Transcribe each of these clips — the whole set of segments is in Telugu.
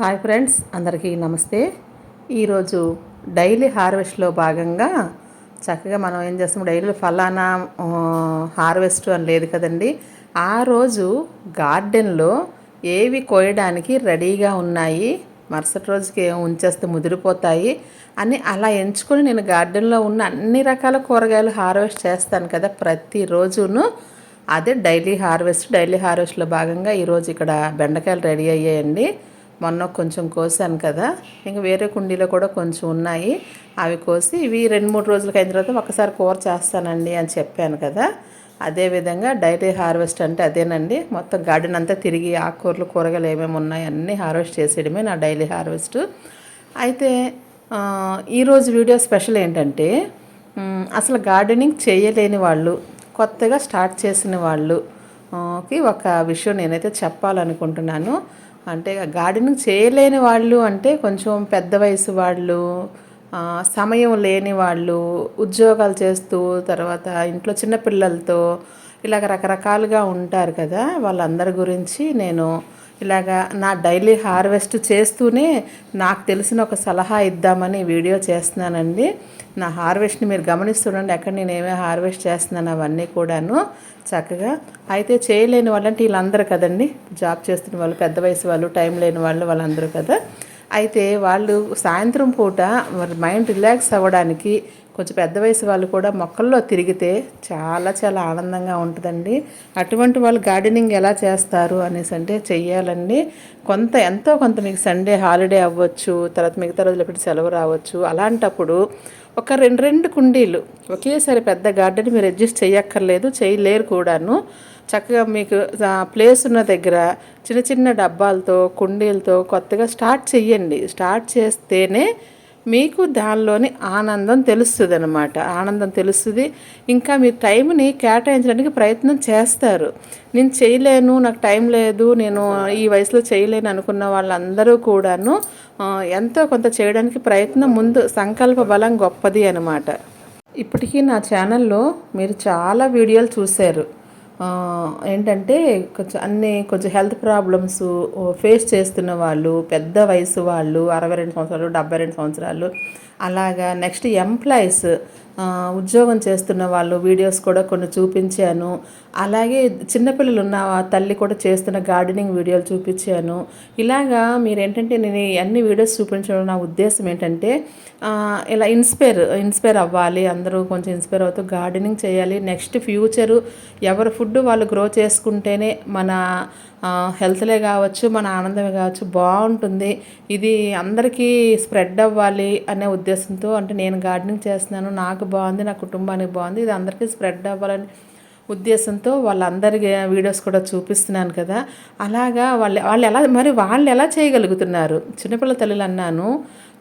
హాయ్ ఫ్రెండ్స్ అందరికీ నమస్తే. ఈరోజు డైలీ హార్వెస్ట్లో భాగంగా చక్కగా మనం ఏం చేస్తాం డైలీ ఫలానా హార్వెస్ట్ అని లేదు కదండి. ఆ రోజు గార్డెన్లో ఏవి కోయడానికి రెడీగా ఉన్నాయి మరుసటి రోజుకి ఏం ఉంచేస్తే ముదిరిపోతాయి అని అలా ఎంచుకొని నేను గార్డెన్లో ఉన్న అన్ని రకాల కూరగాయలు హార్వెస్ట్ చేస్తాను కదా ప్రతిరోజును అదే డైలీ హార్వెస్ట్ డైలీ హార్వెస్ట్లో భాగంగా ఈరోజు ఇక్కడ బెండకాయలు రెడీ అయ్యాయండి. మొన్న కొంచెం కోసాను కదా. ఇంకా వేరే కుండీలో కూడా కొంచెం ఉన్నాయి. అవి కోసి ఇవి రెండు మూడు రోజులకి అయిన తర్వాత ఒకసారి కూర చేస్తానండి అని చెప్పాను కదా. అదేవిధంగా డైలీ హార్వెస్ట్ అంటే అదేనండి. మొత్తం గార్డెన్ అంతా తిరిగి ఆకుకూరలు కూరగాయలు ఏమేమి ఉన్నాయి అన్నీ హార్వెస్ట్ చేసేయడమే నా డైలీ హార్వెస్ట్. అయితే ఈరోజు వీడియో స్పెషల్ ఏంటంటే అసలు గార్డెనింగ్ చేయలేని వాళ్ళు కొత్తగా స్టార్ట్ చేసిన వాళ్ళు కి ఒక విషయం నేనైతే చెప్పాలనుకుంటున్నాను. అంటే గార్డెనింగ్ చేయలేని వాళ్ళు అంటే కొంచెం పెద్ద వయసు వాళ్ళు సమయం లేని వాళ్ళు ఉద్యోగాలు చేస్తూ తర్వాత ఇంట్లో చిన్నపిల్లలతో ఇలాగ రకరకాలుగా ఉంటారు కదా వాళ్ళందరి గురించి నేను ఇలాగా నా డైలీ హార్వెస్ట్ చేస్తూనే నాకు తెలిసిన ఒక సలహా ఇద్దామని వీడియో చేస్తున్నానండి. నా హార్వెస్ట్ని మీరు గమనిస్తుండండి ఎక్కడ నేను ఏమేమి హార్వెస్ట్ చేస్తున్నాను అవన్నీ కూడాను చక్కగా. అయితే చేయలేని వాళ్ళంటే వీళ్ళందరూ కదండి జాబ్ చేస్తున్న వాళ్ళు పెద్ద వయసు వాళ్ళు టైం లేని వాళ్ళు వాళ్ళందరూ కదా. అయితే వాళ్ళు సాయంత్రం పూట మరి మైండ్ రిలాక్స్ అవ్వడానికి కొంచెం పెద్ద వయసు వాళ్ళు కూడా మొక్కల్లో తిరిగితే చాలా చాలా ఆనందంగా ఉంటుందండి. అటువంటి వాళ్ళు గార్డెనింగ్ ఎలా చేస్తారు అనేసి అంటే చెయ్యాలండి. కొంత ఎంతో కొంత మీకు సండే హాలిడే అవ్వచ్చు తర్వాత మిగతా రోజులు ఎప్పుడు సెలవు రావచ్చు. అలాంటప్పుడు ఒక రెండు రెండు కుండీలు ఒకేసారి పెద్ద గార్డెన్ మీరు అడ్జస్ట్ చేయక్కర్లేదు చేయలేరు కూడాను. చక్కగా మీకు ప్లేస్ ఉన్న దగ్గర చిన్న చిన్న డబ్బాలతో కుండీలతో కొత్తగా స్టార్ట్ చెయ్యండి. స్టార్ట్ చేస్తేనే మీకు దానిలోని ఆనందం తెలుస్తుంది అనమాట ఆనందం తెలుస్తుంది. ఇంకా మీ టైంని కేటాయించడానికి ప్రయత్నం చేస్తారు. నేను చేయలేను నాకు టైం లేదు నేను ఈ వయసులో చేయలేను అనుకున్న వాళ్ళందరూ కూడాను ఎంతో కొంత చేయడానికి ప్రయత్నం ముందు సంకల్ప బలం గొప్పది అనమాట ఇప్పటికీ నా ఛానల్లో మీరు చాలా వీడియోలు చూశారు. ఏంటంటే కొంచెం అన్ని కొంచెం హెల్త్ ప్రాబ్లమ్స్ ఫేస్ చేస్తున్న వాళ్ళు పెద్ద వయసు వాళ్ళు అరవై రెండు సంవత్సరాలు డెబ్బై రెండు సంవత్సరాలు అలాగా నెక్స్ట్ ఎంప్లాయీస్ ఉద్యోగం చేస్తున్న వాళ్ళు వీడియోస్ కూడా కొన్ని చూపించాను. అలాగే చిన్నపిల్లలు ఉన్న తల్లి కూడా చేస్తున్న గార్డెనింగ్ వీడియోలు చూపించాను. ఇలాగా మీరేంటంటే నేను అన్ని వీడియోస్ చూపించడం నా ఉద్దేశం ఏంటంటే ఇలా ఇన్స్పైర్ ఇన్స్పైర్ అవ్వాలి అందరూ కొంచెం ఇన్స్పైర్ అవుతూ గార్డెనింగ్ చేయాలి. నెక్స్ట్ ఫ్యూచరు ఎవరి ఫుడ్ వాళ్ళు గ్రో చేసుకుంటేనే మన హెల్త్లే కావచ్చు మన ఆనందమే కావచ్చు బాగుంటుంది. ఇది అందరికీ స్ప్రెడ్ అవ్వాలి అనే ఉద్దేశంతో అంటే నేను గార్డెనింగ్ చేస్తున్నాను నాకు బాగుంది నా కుటుంబానికి బాగుంది ఇది అందరికీ స్ప్రెడ్ అవ్వాలని ఉద్దేశంతో వాళ్ళందరికీ వీడియోస్ కూడా చూపిస్తున్నాను కదా. అలాగా వాళ్ళు వాళ్ళు ఎలా మరి వాళ్ళు ఎలా చేయగలుగుతున్నారు? చిన్నపిల్లల తల్లులు అన్నాను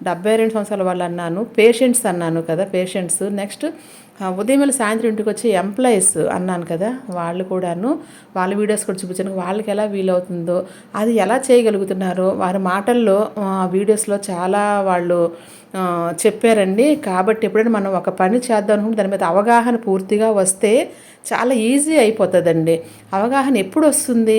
డెబ్బై రెండు సంవత్సరాల వాళ్ళు అన్నాను పేషెంట్స్ అన్నాను కదా పేషెంట్స్. నెక్స్ట్ ఉదయం సాయంత్రం ఇంటికి వచ్చే ఎంప్లాయీస్ అన్నాను కదా వాళ్ళు కూడాను వాళ్ళ వీడియోస్ కూడా చూపించాను వాళ్ళకి ఎలా వీలవుతుందో అది ఎలా చేయగలుగుతున్నారో వారి మాటల్లో వీడియోస్లో చాలా వాళ్ళు చెప్పారండి. కాబట్టి ఎప్పుడైనా మనం ఒక పని చేద్దాం అనుకుంటే దాని మీద అవగాహన పూర్తిగా వస్తే చాలా ఈజీ అయిపోతుందండి. అవగాహన ఎప్పుడు వస్తుంది?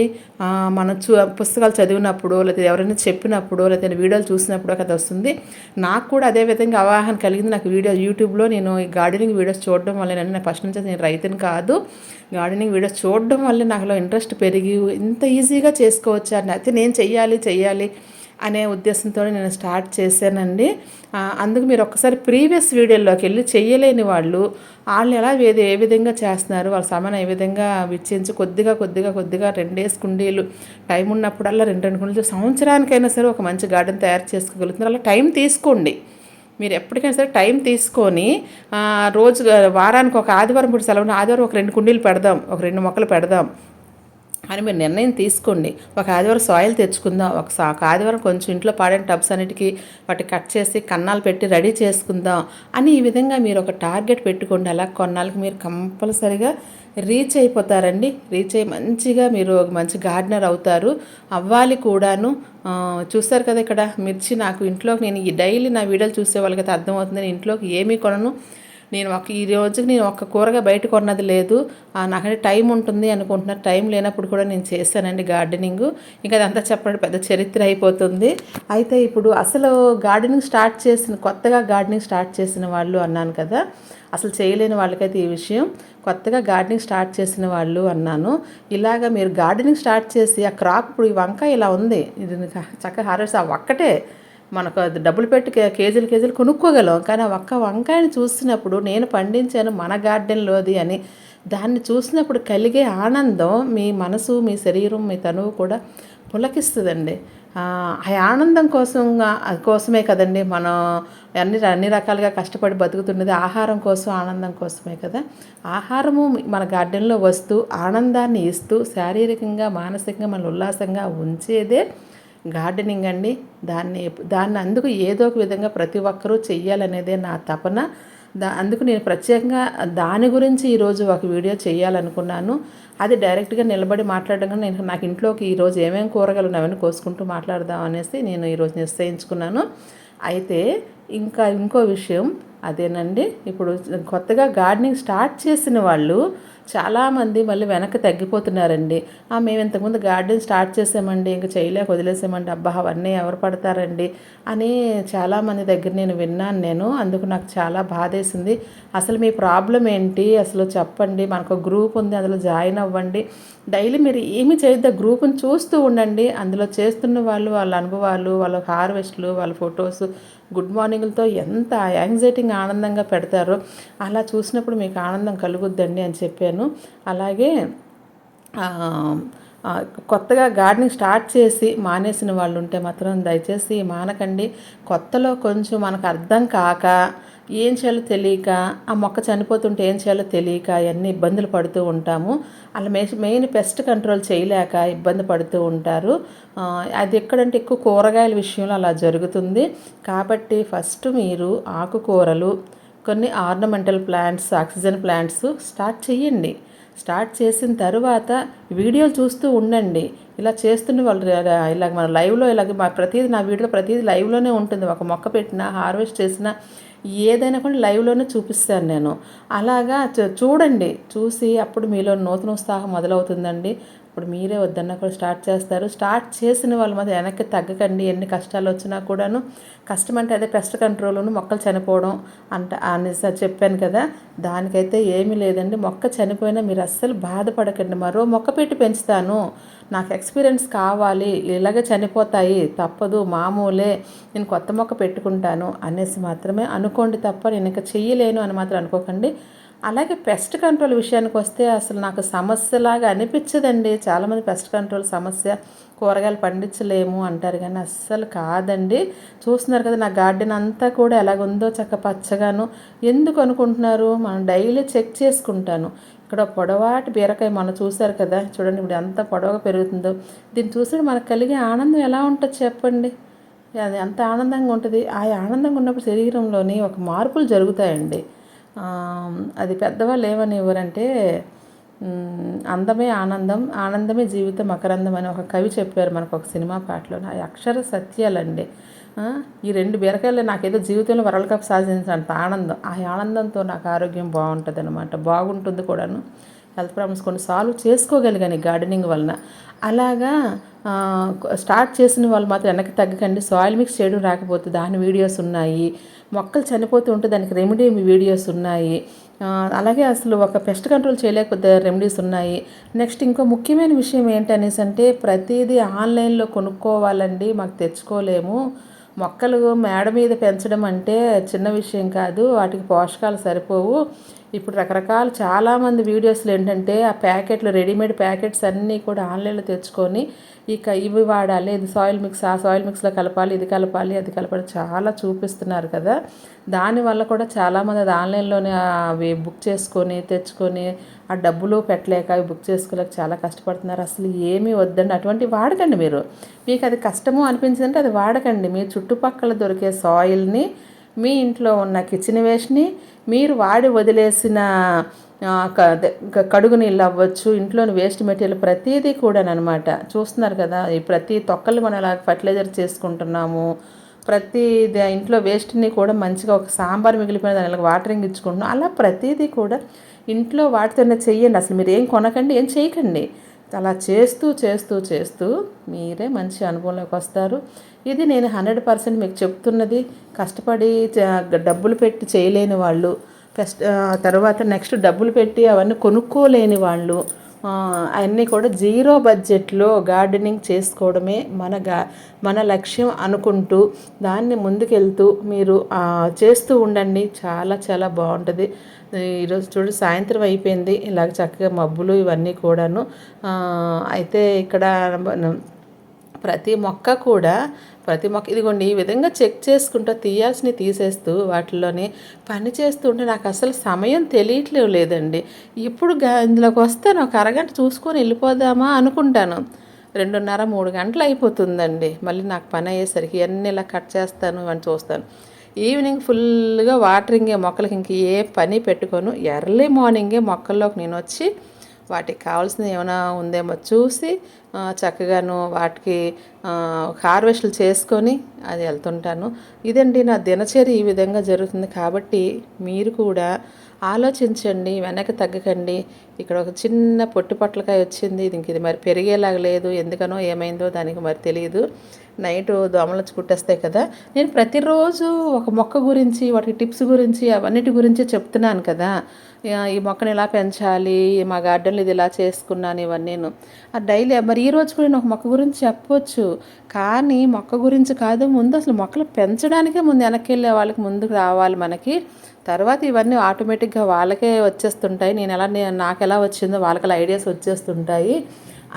మనం చూ పుస్తకాలు చదివినప్పుడు లేకపోతే ఎవరైనా చెప్పినప్పుడు లేకపోతే వీడియోలు చూసినప్పుడు కదా వస్తుంది. నాకు కూడా అదే విధంగా అవగాహన కలిగింది. నాకు వీడియో యూట్యూబ్లో నేను ఈ గార్డెనింగ్ వీడియోస్ చూడడం వల్ల నేను ఫస్ట్ నుంచి నేను రైతుని కాదు. గార్డెనింగ్ వీడియోస్ చూడడం వల్ల నాకులో ఇంట్రెస్ట్ పెరిగి ఇంత ఈజీగా చేసుకోవచ్చు. అని అయితే నేను చెయ్యాలి చెయ్యాలి. అనే ఉద్దేశంతో నేను స్టార్ట్ చేశానండి. అందుకు మీరు ఒక్కసారి ప్రీవియస్ వీడియోలోకి వెళ్ళి చేయలేని వాళ్ళు వాళ్ళు ఎలా ఏది ఏ విధంగా చేస్తున్నారు వాళ్ళ సమయం ఏ విధంగా విచ్చించి కొద్దిగా కొద్దిగా కొద్దిగా రెండేసి కుండీలు టైం ఉన్నప్పుడల్లా రెండు రెండు కుండీలు సంవత్సరానికైనా సరే ఒక మంచి గార్డెన్ తయారు చేసుకోగలుగుతున్నారు. అలా టైం తీసుకోండి. మీరు ఎప్పటికైనా సరే టైం తీసుకొని రోజు వారానికి ఒక ఆదివారం పూట సెలవు ఆదివారం ఒక రెండు కుండీలు పెడదాం ఒక రెండు మొక్కలు పెడదాం అని మీరు నిర్ణయం తీసుకోండి. ఒక ఆదివారం సాయిల్ తెచ్చుకుందాం. ఒక సా- ఒక ఆదివారం కొంచెం ఇంట్లో పాడిన టబ్స్ అన్నిటికీ వాటి కట్ చేసి కన్నాలు పెట్టి రెడీ చేసుకుందాం అని ఈ విధంగా మీరు ఒక టార్గెట్ పెట్టుకోండి. అలా కొన్నాళ్ళకి మీరు కంపల్సరిగా రీచ్ అయిపోతారండి. రీచ్ అయ్యి మంచిగా మీరు ఒక మంచి గార్డెనర్ అవుతారు. అవ్వాలి కూడాను. చూస్తారు కదా ఇక్కడ మిర్చి నాకు ఇంట్లోకి నేను ఈ డైలీ నా వీడియోలు చూసే అయితే అర్థమవుతుంది నేను ఇంట్లోకి ఏమీ కొనను. నేను ఒక ఈ రోజుకి నేను ఒక్క కూరగా బయట కొన్నది లేదు. నాకంటే టైం ఉంటుంది అనుకుంటున్నారు టైం లేనప్పుడు కూడా నేను చేశానండి గార్డెనింగ్. ఇంకా అదంతా చెప్పడం పెద్ద చరిత్ర అయిపోతుంది. అయితే ఇప్పుడు అసలు గార్డెనింగ్ స్టార్ట్ చేసిన కొత్తగా గార్డెనింగ్ స్టార్ట్ చేసిన వాళ్ళు అన్నాను కదా అసలు చేయలేని వాళ్ళకైతే ఈ విషయం. కొత్తగా గార్డెనింగ్ స్టార్ట్ చేసిన వాళ్ళు అన్నాను. ఇలాగ మీరు గార్డెనింగ్ స్టార్ట్ చేసి ఆ క్రాప్ ఇప్పుడు ఈ వంకాయ ఇలా ఉంది. ఇది చక్కగా హార్వెస్ట్ ఆ ఒక్కటే. మనకు అది డబ్బులు పెట్టి కేజీలు కేజీలు కొనుక్కోగలం. కానీ ఒక్క వంకాయని చూసినప్పుడు నేను పండించాను మన గార్డెన్లోది అని దాన్ని చూసినప్పుడు కలిగే ఆనందం మీ మనసు మీ శరీరం మీ తనువు కూడా పులకిస్తుందండి. ఆ ఆ ఆనందం కోసం కోసమే కదండి మనం అన్ని అన్ని రకాలుగా కష్టపడి బతుకుతున్నది ఆహారం కోసం ఆనందం కోసమే కదా. ఆహారము మన గార్డెన్లో వస్తూ ఆనందాన్ని ఇస్తూ శారీరకంగా మానసికంగా మన ఉల్లాసంగా ఉంచేదే గార్డెనింగ్ అండి. దాన్ని దాన్ని అందుకు ఏదో ఒక విధంగా ప్రతి ఒక్కరూ చెయ్యాలనేదే నా తపన. దా అందుకు నేను ప్రత్యేకంగా దాని గురించి ఈరోజు ఒక వీడియో చేయాలనుకున్నాను అది డైరెక్ట్గా నిలబడి మాట్లాడడం నేను నాకు ఇంట్లోకి ఈరోజు ఏమేమి కూరగాయలు ఉన్నాయని కోసుకుంటూ మాట్లాడదాం అనేసి నేను ఈరోజు నిశ్చయించుకున్నాను. అయితే ఇంకా ఇంకో విషయం అదేనండి. ఇప్పుడు కొత్తగా గార్డెనింగ్ స్టార్ట్ చేసిన వాళ్ళు చాలామంది మళ్ళీ వెనక్కి తగ్గిపోతున్నారండి. "ఆ, మేము ఇంతకుముందు గార్డెన్ స్టార్ట్ చేసామండి ఇంక చేయలేక వదిలేసామండి. అబ్బా అవన్నీ ఎవరు పడతారండి అని చాలామంది దగ్గర నేను విన్నాను నేను. అందుకు నాకు చాలా బాధేసింది. అసలు మీ ప్రాబ్లం ఏంటి? అసలు చెప్పండి. మనకు గ్రూప్ ఉంది అందులో జాయిన్ అవ్వండి. డైలీ మీరు ఏమి చేయొద్దు గ్రూప్ని చూస్తూ ఉండండి. అందులో చేస్తున్న వాళ్ళు వాళ్ళ అనుభవాలు వాళ్ళ హార్వెస్ట్లు వాళ్ళ ఫొటోస్ గుడ్ మార్నింగ్లతో ఎంత యాంగ్జైటింగ్ ఆనందంగా పెడతారో అలా చూసినప్పుడు మీకు ఆనందం కలుగుద్దండి అని చెప్పాను. అలాగే కొత్తగా గార్డెనింగ్ స్టార్ట్ చేసి మానేసిన వాళ్ళు ఉంటే మాత్రం దయచేసి మానకండి. కొత్తలో కొంచెం మనకు అర్థం కాక ఏం చేయాలో తెలియక ఆ మొక్క చనిపోతుంటే ఏం చేయాలో తెలియక అవన్నీ ఇబ్బందులు పడుతూ ఉంటాము. అలా మెయిన్ మెయిన్ పెస్ట్ కంట్రోల్ చేయలేక ఇబ్బంది పడుతూ ఉంటారు. అది ఎక్కడంటే ఎక్కువ కూరగాయల విషయంలో అలా జరుగుతుంది. కాబట్టి ఫస్ట్ మీరు ఆకుకూరలు కొన్ని ornamental plants oxygen plants start చేయండి. స్టార్ట్ చేసిన తర్వాత వీడియోలు చూస్తూ ఉండండి. ఇలా చేస్తున్న వాళ్ళు ఇలా మన లైవ్లో ఇలాగ మా ప్రతిదీ నా వీడియోలో ప్రతిదీ లైవ్లోనే ఉంటుంది. ఒక మొక్క పెట్టినా హార్వెస్ట్ చేసినా ఏదైనా కూడా లైవ్లోనే చూపిస్తాను నేను. అలాగా చూ- చూడండి. చూసి అప్పుడు మీలో నూతన ఉత్సాహం మొదలవుతుందండి. ఇప్పుడు మీరే వద్దన్నా కూడా స్టార్ట్ చేస్తారు. స్టార్ట్ చేసిన వాళ్ళు మాత్రం వెనక్కి తగ్గకండి. ఎన్ని కష్టాలు వచ్చినా కూడాను కష్టం అంటే అదే పెస్ట్ కంట్రోల్ను మొక్కలు చనిపోవడం అంట అని చెప్పాను కదా. దానికైతే ఏమీ లేదండి. మొక్క చనిపోయినా మీరు అస్సలు బాధపడకండి. మరో మొక్క పెట్టి పెంచుతాను. నాకు ఎక్స్పీరియన్స్ కావాలి. ఇలాగే చనిపోతాయి. తప్పదు. మామూలే. నేను కొత్త మొక్క పెట్టుకుంటాను అనేసి మాత్రమే అనుకోండి తప్ప నేను ఇంకా చెయ్యలేను అని మాత్రం అనుకోకండి. అలాగే పెస్ట్ కంట్రోల్ విషయానికి వస్తే అసలు నాకు సమస్యలాగా అనిపించదండి. చాలామంది పెస్ట్ కంట్రోల్ సమస్య కూరగాయలు పండించలేము అంటారు కానీ అస్సలు కాదండి. చూస్తున్నారు కదా నా గార్డెన్ అంతా కూడా ఎలాగుందో చక్క పచ్చగాను. ఎందుకు అనుకుంటున్నారు? మనం డైలీ చెక్ చేసుకుంటాను. ఇక్కడ పొడవాటి బీరకాయ మనం చూశారు కదా చూడండి ఇప్పుడు ఎంత పొడవుగా పెరుగుతుందో. దీన్ని చూసి మనకు కలిగే ఆనందం ఎలా ఉంటుంది చెప్పండి? అది ఎంత ఆనందంగా ఉంటుంది? ఆ ఆనందంగా ఉన్నప్పుడు శరీరంలోని ఒక మార్పులు జరుగుతాయండి. అది పెద్దవాళ్ళు ఏమని అందమే ఆనందం ఆనందమే జీవితం మకరందం అని ఒక కవి చెప్పారు మనకు ఒక సినిమా పాటలో ఆ అక్షర సత్యాలండి. ఈ రెండు బీరకాయలు నాకేదో జీవితంలో వరల్డ్ కప్ సాధించినంత ఆనందం. ఆ ఆనందంతో నాకు ఆరోగ్యం బాగుంటుంది అనమాట బాగుంటుంది కూడాను. హెల్త్ ప్రాబ్లమ్స్ కొన్ని సాల్వ్ చేసుకోగలిగాను ఈ గార్డెనింగ్ వలన. అలాగా స్టార్ట్ చేసిన వాళ్ళు మాత్రం వెనక్కి తగ్గకండి. సాయిల్ మిక్స్ చేయడం రాకపోతే దాని వీడియోస్ ఉన్నాయి. మొక్కలు చనిపోతూ ఉంటే దానికి రెమెడీ వీడియోస్ ఉన్నాయి. అలాగే అసలు ఒక పెస్ట్ కంట్రోల్ చేయలేకపోతే రెమెడీస్ ఉన్నాయి. నెక్స్ట్ ఇంకో ముఖ్యమైన విషయం ఏంటనేసి అంటే ప్రతిదీ ఆన్లైన్లో కొనుక్కోవాలండి. మాకు తెచ్చుకోలేము. మొక్కలు మేడ మీద పెంచడం అంటే చిన్న విషయం కాదు. వాటికి పోషకాలు సరిపోవు. ఇప్పుడు రకరకాల చాలామంది వీడియోస్లు ఏంటంటే ఆ ప్యాకెట్లు రెడీమేడ్ ప్యాకెట్స్ అన్నీ కూడా ఆన్లైన్లో తెచ్చుకొని ఇక ఇవి వాడాలి ఇది సాయిల్ మిక్స్ ఆ సాయిల్ మిక్స్లో కలపాలి ఇది కలపాలి అది కలపాలి చాలా చూపిస్తున్నారు కదా. దానివల్ల కూడా చాలామంది అది ఆన్లైన్లోనే అవి బుక్ చేసుకొని తెచ్చుకొని ఆ డబ్బులు పెట్టలేక అవి బుక్ చేసుకోలేక చాలా కష్టపడుతున్నారు. అసలు ఏమీ వద్దండి. అటువంటి వాడకండి మీరు. మీకు అది కష్టము అనిపించిందంటే అది వాడకండి. మీ చుట్టుపక్కల దొరికే సాయిల్ని మీ ఇంట్లో ఉన్న కిచెన్ వేస్ట్ని మీరు వాడి వదిలేసిన కడుగు నీళ్ళు అవ్వచ్చు ఇంట్లోని వేస్ట్ మెటీరియల్ ప్రతిదీ కూడానమాట చూస్తున్నారు కదా ఈ ప్రతి తొక్కలు మనం అలా ఫర్టిలైజర్ చేసుకుంటున్నాము ప్రతి ఇంట్లో వేస్ట్ని కూడా మంచిగా ఒక సాంబార్ మిగిలిపోయిన దాని వాటరింగ్ ఇచ్చుకుంటున్నాం అలా ప్రతిదీ కూడా ఇంట్లో వాటితోనే చెయ్యండి. అసలు మీరు ఏం కొనకండి ఏం చేయకండి. అలా చేస్తూ చేస్తూ చేస్తూ మీరే మంచి అనుభవంలోకి వస్తారు. ఇది నేను హండ్రెడ్ పర్సెంట్ మీకు చెప్తున్నది. కష్టపడి డబ్బులు పెట్టి చేయలేని వాళ్ళు కష్ట తర్వాత నెక్స్ట్ డబ్బులు పెట్టి అవన్నీ కొనుక్కోలేని వాళ్ళు అవన్నీ కూడా జీరో బడ్జెట్లో గార్డెనింగ్ చేసుకోవడమే మన గా మన లక్ష్యం అనుకుంటూ దాన్ని ముందుకెళ్తూ మీరు చేస్తూ ఉండండి. చాలా చాలా బాగుంటుంది. ఈరోజు చూడు సాయంత్రం అయిపోయింది. ఇలాగ చక్కగా మబ్బులు ఇవన్నీ కూడాను. అయితే ఇక్కడ ప్రతి మొక్క కూడా ప్రతి మొక్క ఇదిగోండి ఈ విధంగా చెక్ చేసుకుంటూ తీయాల్సినవి తీసేస్తూ వాటిలోనే పని చేస్తుంటే నాకు అసలు సమయం తెలియట్లేదు లేదండి. ఇప్పుడు ఇందులోకి వస్తాను ఒక అరగంట చూసుకొని వెళ్ళిపోదామా అనుకుంటాను. రెండున్నర మూడు గంటలు అయిపోతుందండి. మళ్ళీ నాకు పని అయ్యేసరికి అన్నీ ఇలా కట్ చేస్తాను అని చూస్తాను. ఈవినింగ్ ఫుల్గా వాటరింగే మొక్కలకి ఇంక ఏ పని పెట్టుకోను. ఎర్లీ మార్నింగే మొక్కల్లోకి నేను వచ్చి వాటికి కావాల్సింది ఏమైనా ఉందేమో చూసి చక్కగాను వాటికి హార్వెస్ట్లు చేసుకొని అది వెళ్తుంటాను. ఇదండి నా దినచర్య ఈ విధంగా జరుగుతుంది కాబట్టి మీరు కూడా ఆలోచించండి వెనక్కి తగ్గకండి. ఇక్కడ ఒక చిన్న పొట్టి పొట్లకాయ వచ్చింది ఇంక ఇది మరి పెరిగేలాగా లేదు ఎందుకనో ఏమైందో దానికి మరి తెలియదు నైట్ దోమలు వచ్చి కుట్టేస్తాయి కదా. నేను ప్రతిరోజు ఒక మొక్క గురించి వాటి టిప్స్ గురించి అవన్నిటి గురించి చెప్తున్నాను కదా. ఈ మొక్కను ఇలా పెంచాలి మా గార్డెన్లో ఇది ఇలా చేసుకున్నాను ఇవన్నీ ఆ డైలీ మరి ఈ రోజు కూడా నేను ఒక మొక్క గురించి చెప్పొచ్చు. కానీ మొక్క గురించి కాదు ముందు అసలు మొక్కలు పెంచడానికే ముందు వెనక్కి వెళ్ళే వాళ్ళకి ముందుకు రావాలి మనకి. తర్వాత ఇవన్నీ ఆటోమేటిక్గా వాళ్ళకే వచ్చేస్తుంటాయి. నేను ఎలా నాకు ఎలా వచ్చిందో వాళ్ళకి అలా ఐడియాస్ వచ్చేస్తుంటాయి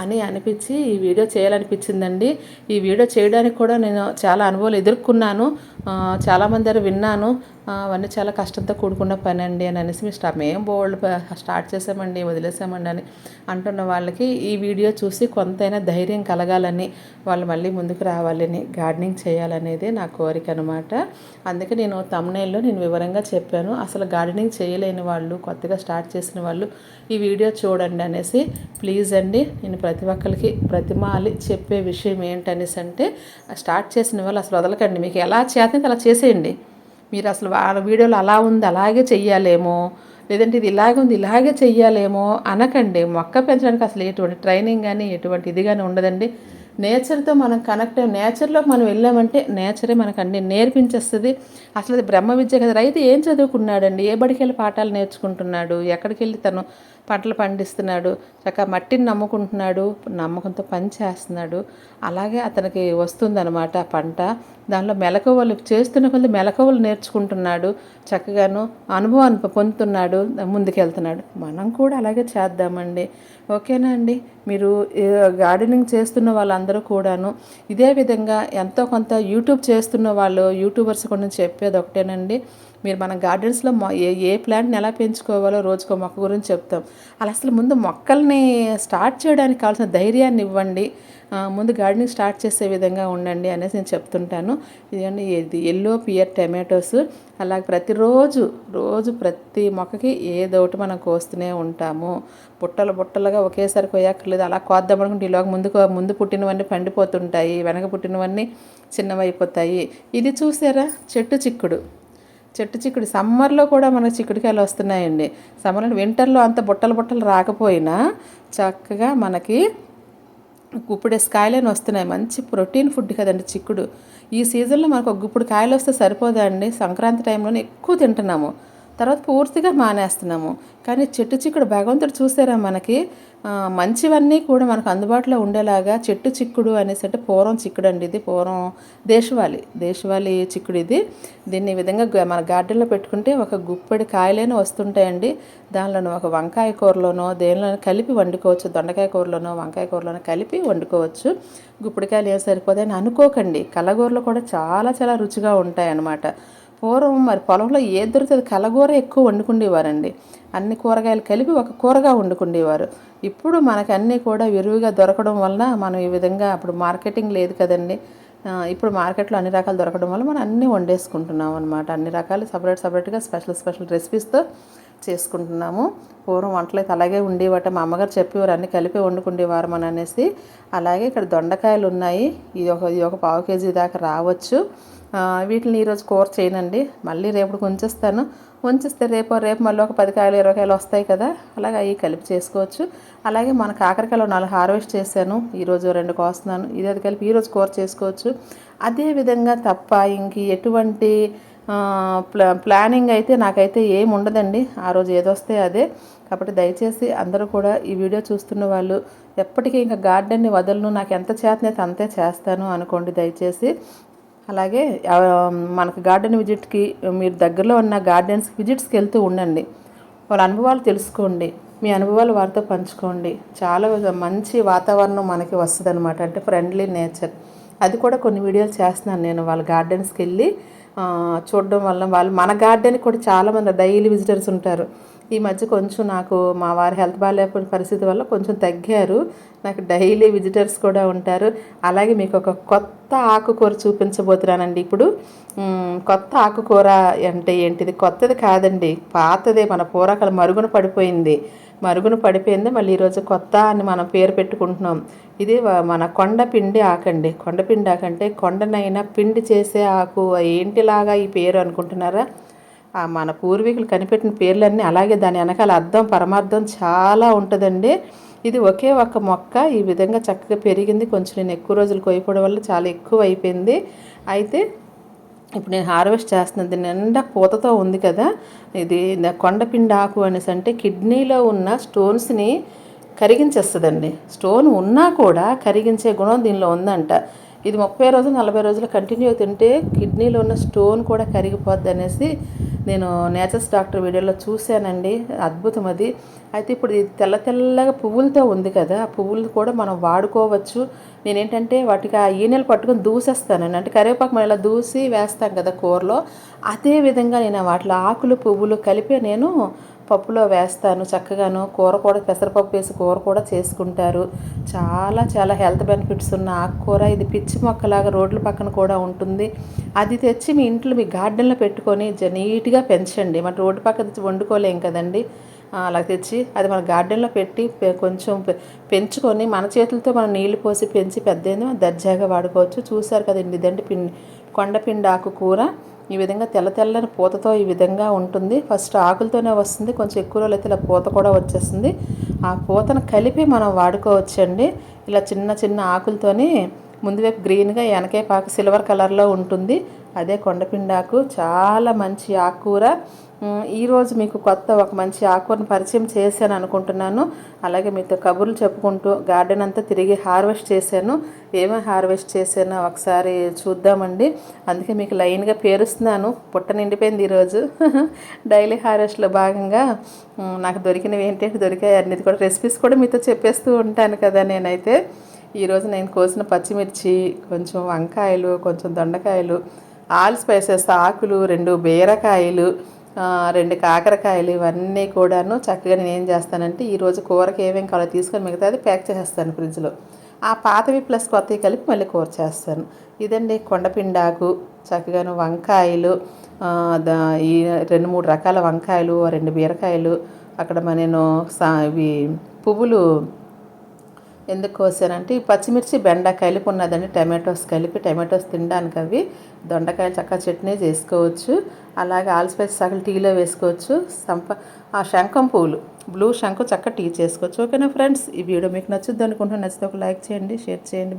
అని అనిపించి ఈ వీడియో చేయాలనిపించిందండి. ఈ వీడియో చేయడానికి కూడా నేను చాలా అనుభవాలు ఎదుర్కొన్నాను. చాలామంది దగ్గర విన్నాను. అవన్నీ చాలా కష్టంతో కూడుకున్న పని అండి అని అనేసి మేము స్టార్ట్ మేము బోల్డ్ స్టార్ట్ చేసామండి వదిలేసామండి అని అంటున్న వాళ్ళకి ఈ వీడియో చూసి కొంతైనా ధైర్యం కలగాలని వాళ్ళు మళ్ళీ ముందుకు రావాలని గార్డెనింగ్ చేయాలనేది నా కోరిక అనమాట అందుకే నేను తమ్నైల్లో నేను వివరంగా చెప్పాను. అసలు గార్డెనింగ్ చేయలేని వాళ్ళు కొత్తగా స్టార్ట్ చేసిన వాళ్ళు ఈ వీడియో చూడండి అనేసి ప్లీజ్ అండి నేను ప్రతి ఒక్కరికి ప్రతిమాలి చెప్పే విషయం ఏంటనేసి అంటే స్టార్ట్ చేసిన వాళ్ళు అసలు వదలకండి. మీకు ఎలా చేతంటే అలా చేసేయండి. మీరు అసలు వాళ్ళ వీడియోలో అలా ఉంది అలాగే చెయ్యాలేమో లేదంటే ఇది ఇలాగే ఉంది ఇలాగే చెయ్యాలేమో అనకండి. మొక్క పెంచడానికి అసలు ఎటువంటి ట్రైనింగ్ కానీ ఎటువంటి ఇది కానీ ఉండదండి. నేచర్తో మనం కనెక్ట్ అయ్యి నేచర్లోకి మనం వెళ్ళామంటే నేచరే మనకు అన్ని నేర్పించేస్తుంది. అసలు అది బ్రహ్మ విద్య కదా. రైతు ఏం చదువుకున్నాడండి? ఏ బడికి వెళ్ళి పాఠాలు నేర్చుకుంటున్నాడు? ఎక్కడికి వెళ్ళి తను పంటలు పండిస్తున్నాడు? చక్కగా మట్టిని నమ్ముకుంటున్నాడు? నమ్మకంతో పని చేస్తున్నాడు? అలాగే అతనికి వస్తుందన్నమాట ఆ పంట. దానిలో మెలకువలు చేస్తున్న కొద్ది మెలకువలు నేర్చుకుంటున్నాడు. చక్కగాను అనుభవాన్ని పొందుతున్నాడు ముందుకెళ్తున్నాడు. మనం కూడా అలాగే చేద్దామండి. ఓకేనా అండి? మీరు గార్డెనింగ్ చేస్తున్న వాళ్ళందరూ కూడాను ఇదే విధంగా ఎంతో కొంత యూట్యూబ్ చేస్తున్న వాళ్ళు యూట్యూబర్స్ కూడా చెప్పేది ఒకటేనండి. మీరు మన గార్డెన్స్లో మొ ఏ ఏ ప్లాంట్ని ఎలా పెంచుకోవాలో రోజుకో మొక్క గురించి చెప్తాం. అలా అసలు ముందు మొక్కల్ని స్టార్ట్ చేయడానికి కావాల్సిన ధైర్యాన్ని ఇవ్వండి. ముందు గార్డెనింగ్ స్టార్ట్ చేసే విధంగా ఉండండి అనేసి నేను చెప్తుంటాను. ఇదండి ఇది ఎల్లో పియర్ టమాటోస్ అలాగే ప్రతిరోజు రోజు ప్రతి మొక్కకి ఏదో ఒకటి మనం కోస్తూనే ఉంటాము. బుట్టలు బుట్టలుగా ఒకేసారి కొయ్యక్కర్లేదు. అలా కోద్దాం అనుకుంటే ఈలోగా ముందు ముందు పుట్టినవన్నీ పండిపోతుంటాయి. వెనక పుట్టినవన్నీ చిన్నవైపోతాయి. ఇది చూసారా? చెట్టు చిక్కుడు. చెట్టు చిక్కుడు. సమ్మర్లో కూడా మనకు చిక్కుడుకాయలు వస్తున్నాయండి. సమ్మర్లో వింటర్లో అంత బుట్టలు బుట్టలు రాకపోయినా చక్కగా మనకి గుప్పుడేసి కాయలని వస్తున్నాయి. మంచి ప్రోటీన్ ఫుడ్ కదండి చిక్కుడు. ఈ సీజన్లో మనకు ఒక గుప్పుడు కాయలు వస్తే సరిపోదా అండి సంక్రాంతి టైంలోనే ఎక్కువ తింటున్నాము. తర్వాత పూర్తిగా మానేస్తున్నాము. కానీ చెట్టు చిక్కుడు భగవంతుడు చూసారా మనకి? మంచివన్నీ కూడా మనకు అందుబాటులో ఉండేలాగా చెట్టు చిక్కుడు అనేసి అంటే పూర్వం చిక్కుడు అండి ఇది పూర్వం దేశవాళి దేశవాళి చిక్కుడు ఇది. దీన్ని ఈ విధంగా మన గార్డెన్లో పెట్టుకుంటే ఒక గుప్పెడి కాయలైనా వస్తుంటాయండి. దానిలోనూ ఒక వంకాయ కూరలోనో దేనిలోనో కలిపి వండుకోవచ్చు. దొండకాయ కూరలోనో వంకాయ కూరలోనో కలిపి వండుకోవచ్చు. గుప్పిడికాయలు ఏం సరిపోతాయని అనుకోకండి. కలగూరలు కూడా చాలా చాలా రుచిగా ఉంటాయి అన్నమాట పూర్వం మరి పొలంలో ఏది దొరికితే కలగూర ఎక్కువ వండుకుండేవారండి. అన్ని కూరగాయలు కలిపి ఒక కూరగా వండుకుండేవారు. ఇప్పుడు మనకు అన్నీ కూడా విరివిగా దొరకడం వలన మనం ఈ విధంగా అప్పుడు మార్కెటింగ్ లేదు కదండి. ఇప్పుడు మార్కెట్లో అన్ని రకాలు దొరకడం వల్ల మనం అన్నీ వండేసుకుంటున్నాం అనమాట అన్ని రకాలు సపరేట్ సపరేట్గా స్పెషల్ స్పెషల్ రెసిపీస్తో చేసుకుంటున్నాము. పూర్వం వంటలు అయితే అలాగే ఉండేవట. మా అమ్మగారు చెప్పేవారు అన్ని కలిపి వండుకుండేవారు అని అనేసి. అలాగే ఇక్కడ దొండకాయలు ఉన్నాయి. ఇది ఒక ఇది ఒక పావు కేజీ దాకా రావచ్చు. వీటిని ఈరోజు కూర చేయనండి. మళ్ళీ రేపు ఉంచేస్తాను. ఉంచిస్తే రేపు రేపు మళ్ళీ ఒక పది కాయలు ఇరవై కాయలు వస్తాయి కదా. అలాగే అవి కలిపి చేసుకోవచ్చు. అలాగే మన కాకరకాయలు నాలుగు హార్వెస్ట్ చేశాను. ఈరోజు రెండు కోస్తున్నాను. ఇది అది కలిపి ఈరోజు కూర చేసుకోవచ్చు. అదే విధంగా తప్ప ఇంక ఎటువంటి ప్లా ప్లానింగ్ అయితే నాకైతే ఏం ఉండదండి. ఆ రోజు ఏదొస్తే అదే. కాబట్టి దయచేసి అందరూ కూడా ఈ వీడియో చూస్తున్న వాళ్ళు ఎప్పటికీ ఇంకా గార్డెన్ని వదలను. నాకు ఎంత చేతనైతే అంతే చేస్తాను అనుకోండి దయచేసి. అలాగే మనకు గార్డెన్ విజిట్కి మీరు దగ్గరలో ఉన్న గార్డెన్స్ విజిట్స్కి వెళ్తూ ఉండండి. వాళ్ళ అనుభవాలు తెలుసుకోండి. మీ అనుభవాలు వారితో పంచుకోండి. చాలా మంచి వాతావరణం మనకి వస్తుంది అనమాట అంటే ఫ్రెండ్లీ నేచర్. అది కూడా కొన్ని వీడియోలు చేస్తున్నాను నేను. వాళ్ళ గార్డెన్స్కి వెళ్ళి చూడడం వల్ల వాళ్ళు మన గార్డెన్కి కూడా చాలామంది డైలీ విజిటర్స్ ఉంటారు. ఈ మధ్య కొంచెం నాకు మా వారి హెల్త్ బాగాలేకపోయిన పరిస్థితి వల్ల కొంచెం తగ్గారు. నాకు డైలీ విజిటర్స్ కూడా ఉంటారు. అలాగే మీకు ఒక కొత్త ఆకుకూర చూపించబోతున్నానండి ఇప్పుడు. కొత్త ఆకుకూర అంటే ఏంటిది? కొత్తది కాదండి. పాతదే. మన పూర్వకాలం మరుగున పడిపోయింది. మరుగున పడిపోయింది. మళ్ళీ ఈరోజు కొత్త అని మనం పేరు పెట్టుకుంటున్నాం. ఇది మన కొండ పిండి ఆకండి. కొండ పిండి ఆకంటే కొండనైనా పిండి చేసే ఆకు ఏంటిలాగా ఈ పేరు అనుకుంటున్నారా? మన పూర్వీకులు కనిపెట్టిన పేర్లన్నీ అలాగే దాని వెనకాల అర్థం పరమార్థం చాలా ఉంటుందండి. ఇది ఒకే ఒక మొక్క ఈ విధంగా చక్కగా పెరిగింది. కొంచెం నేను ఎక్కువ రోజులు కోయిపోవడం వల్ల చాలా ఎక్కువ అయిపోయింది. అయితే ఇప్పుడు నేను హార్వెస్ట్ చేస్తున్నది నిండా పూతతో ఉంది కదా. ఇది కొండపిండి ఆకు అనేసి అంటే కిడ్నీలో ఉన్న స్టోన్స్ని కరిగించేస్తుందండి. స్టోన్ ఉన్నా కూడా కరిగించే గుణం దీనిలో ఉందంట. ఇది ముప్పై రోజులు నలభై రోజులు కంటిన్యూ తింటే కిడ్నీలో ఉన్న స్టోన్ కూడా కరిగిపోద్ది అనేసి నేను నేచర్స్ డాక్టర్ వీడియోలో చూశానండి. అద్భుతం అది. అయితే ఇప్పుడు ఇది తెల్ల తెల్లగా పువ్వులతో ఉంది కదా ఆ పువ్వులు కూడా మనం వాడుకోవచ్చు. నేనేంటంటే వాటికి ఆ ఈనెలు పట్టుకొని దూసేస్తానండి అంటే కరివేపాకు మనం ఇలా దూసి వేస్తాం కదా కూరలో అదే విధంగా నేను వాటిలో ఆకులు పువ్వులు కలిపి నేను పప్పులో వేస్తాను చక్కగాను కూర కూడా పెసరపప్పు వేసి కూర కూడా చేసుకుంటారు. చాలా చాలా హెల్త్ బెనిఫిట్స్ ఉన్న ఆకుకూర. ఇది పిచ్చి మొక్కలాగా రోడ్ల పక్కన కూడా ఉంటుంది. అది తెచ్చి మీ ఇంట్లో మీ గార్డెన్లో పెట్టుకొని జ- నీట్గా పెంచండి. మన రోడ్డు పక్కన వండుకోలేం కదండి. అలా తెచ్చి అది మన గార్డెన్లో పెట్టి కొంచెం పె- పెంచుకొని మన చేతులతో మనం నీళ్ళు పోసి పెంచి పెద్ద దర్జాగా వాడుకోవచ్చు. చూసారు కదండి ఇదండి పిండి కొండపిండి ఆకు కూర ఈ విధంగా తెల్ల తెల్లని పూతతో ఈ విధంగా ఉంటుంది. ఫస్ట్ ఆకులతోనే వస్తుంది. కొంచెం ఎక్కువ రోజులు అయితే ఇలా పూత కూడా వచ్చేస్తుంది. ఆ పూతను కలిపి మనం వాడుకోవచ్చండి. ఇలా చిన్న చిన్న ఆకులతోని ముందు వైపు గ్రీన్గా వెనకే పాక సిల్వర్ కలర్లో ఉంటుంది. అదే కొండపిండాకు చాలా మంచి ఆకుకూర. ఈరోజు మీకు కొత్త ఒక మంచి ఆకుకూరను పరిచయం చేశాను అనుకుంటున్నాను. అలాగే మీతో కబుర్లు చెప్పుకుంటూ గార్డెన్ అంతా తిరిగి హార్వెస్ట్ చేశాను. ఏమేమి హార్వెస్ట్ చేశానో ఒకసారి చూద్దామండి. అందుకే మీకు లైన్గా పేరుస్తున్నాను. పుట్ట నిండిపోయింది ఈరోజు డైలీ హార్వెస్ట్లో భాగంగా నాకు దొరికినవి ఏంటంటే దొరికాయి అన్నిది కూడా రెసిపీస్ కూడా మీతో చెప్పేస్తూ ఉంటాను కదా నేనైతే. ఈరోజు నేను కోసిన పచ్చిమిర్చి కొంచెం వంకాయలు కొంచెం దొండకాయలు ఆల్ స్పైసెస్ ఆకులు రెండు బీరకాయలు రెండు కాకరకాయలు ఇవన్నీ కూడాను చక్కగా నేను ఏం చేస్తానంటే ఈరోజు కూరకి ఏమేమి కావాలో తీసుకొని మిగతాది ప్యాక్ చేసేస్తాను ఫ్రిడ్జ్లో. ఆ పాతవి ప్లస్ కొత్తవి కలిపి మళ్ళీ కూర చేస్తాను. ఇదండి కొండపిండాకు చక్కగాను వంకాయలు దా ఈ రెండు మూడు రకాల వంకాయలు రెండు బీరకాయలు అక్కడ మన నేను సా ఇవి పువ్వులు ఎందుకు కోసానంటే ఈ పచ్చిమిర్చి బెండ కలిపి ఉన్నదండి టమాటోస్ కలిపి టమాటోస్ తినడానికి అవి. దొండకాయలు చక్కగా చట్నీ చేసుకోవచ్చు. అలాగే ఆల్స్పైస్ సగలు టీలో వేసుకోవచ్చు. సంప ఆ శంఖం పువ్వులు బ్లూ శంఖం చక్కగా టీ చేసుకోవచ్చు. ఓకేనా ఫ్రెండ్స్? ఈ వీడియో మీకు నచ్చుద్ది అనుకుంటున్నాను నచ్చితే ఒక లైక్ చేయండి షేర్ చేయండి.